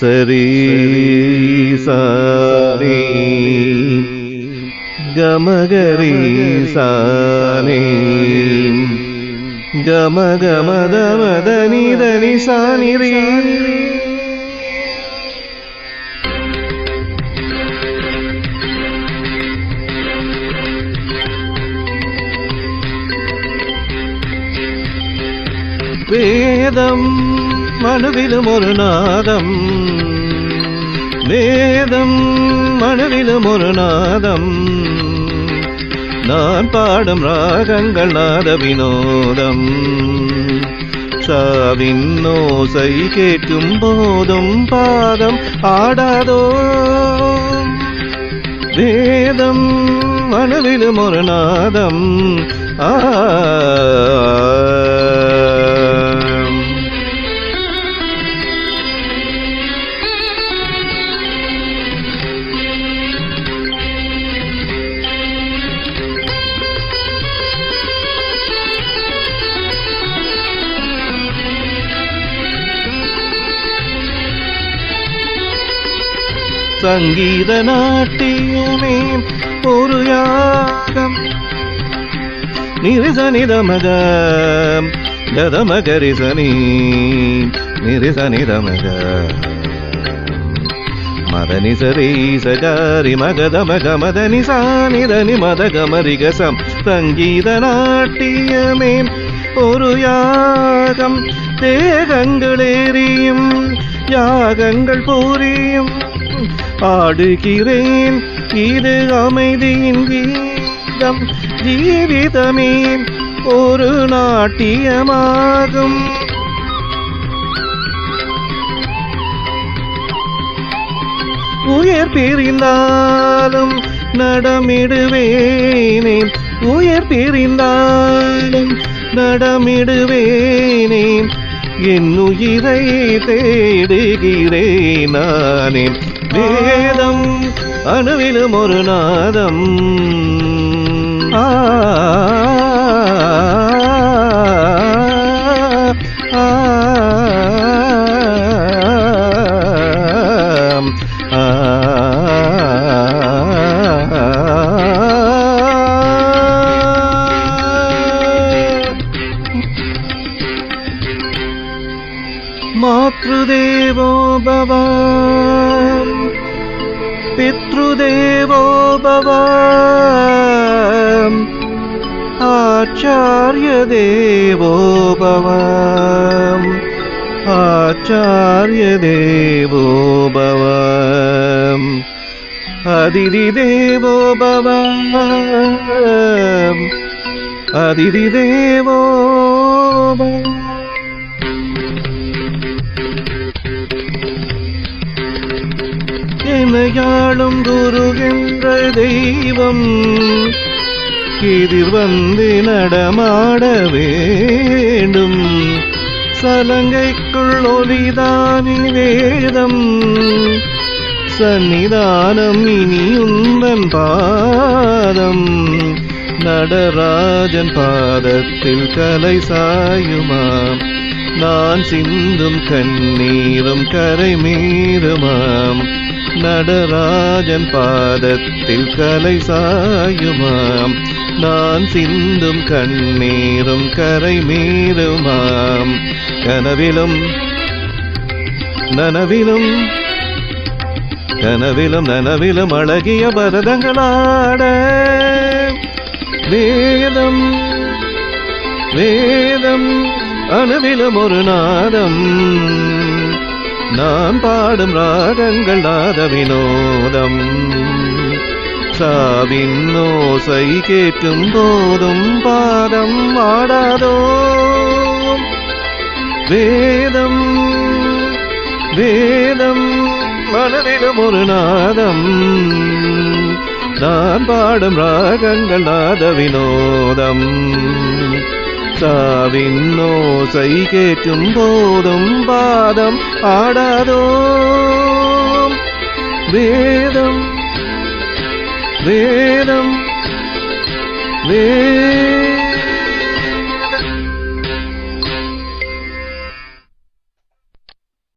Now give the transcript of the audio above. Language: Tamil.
சரி சாரி. கமகரி சானி கமகமதமதனி தனி சானிரி வேதம் மனுவிலும் ஒரு நாதம் வேதம் மனுவிலும் ஒரு நாதம் நான் பாடும் ராகங்கள் நாத வினோதம் சாவின் ஓசை கேட்கும் போதும் பாதம் ஆடாதோ வேதம் மனுவிலும் ஒரு நாதம் சங்கீத நாட்டியமே ஒரு யாகம். நிரிசனிதமக கதமகரிசனி நிரிசனிதமக. மதனி சரி சகாரி மகதமக மதனி சானிதனி மதகமரிகசம் சங்கீத நாட்டியமே ஒரு யாகம். தேகங்களேறியும் யாகங்கள் பூரியும். பாடுகிறேன். இது அமைதியின் கீதம் ஜீவிதமே ஒரு நாட்டியமாகும். உயர் பிரிந்தாலும் நடமிடுவேனே. உயர் பிரிந்தாலும் நடமிடுவேனே. என் உயிரை தேடுகிறேன் நானே. வேதம் அணுவிலும் ஒரு நாதம். ஆ പിതൃദേവോ ഭവ. പിതൃദേവോ ഭവ. ആചാര്യദേവോ ഭവ. ആചാര്യദേവോ ഭവ. അതിഥിദേവോ ഭവ. അതിഥിദേവോ ഭവ. என்னையாளும் குரு என்ற தெய்வம் எதிர் வந்து நடமாட வேண்டும். சலங்கைக்குள் ஒலிதானி வேதம். சன்னிதானம் இனி உந்தன் பாதம். நடராஜன் பாதத்தில் கலை சாயுமாம் நான் சிந்தும் கண்ணீரும் கரை மீறுமாம் நடராஜன் பாதத்தில் கலை சாயுமாம். நான் சிந்தும் கண்ணீரும் கரை மீறுமாம். கனவிலும் நனவிலும் கனவிலும் நனவிலும் அழகிய பரதங்களாட. வேதம் வேதம் அணுவிலும் ஒரு நாதம். நான் பாடும் ராகங்கள் நாத வினோதம். சாவின் ஓசை கேட்கும் போதும் பாதம் ஆடாதோ. வேதம் வேதம் மனதிலும் ஒரு நாதம். நான் பாடும் ராகங்கள் நாத வினோதம். சாவின் ஓசை கேட்கும் போதும் பாதம் ஆடாதோ வேதம் வேதம் வேதம்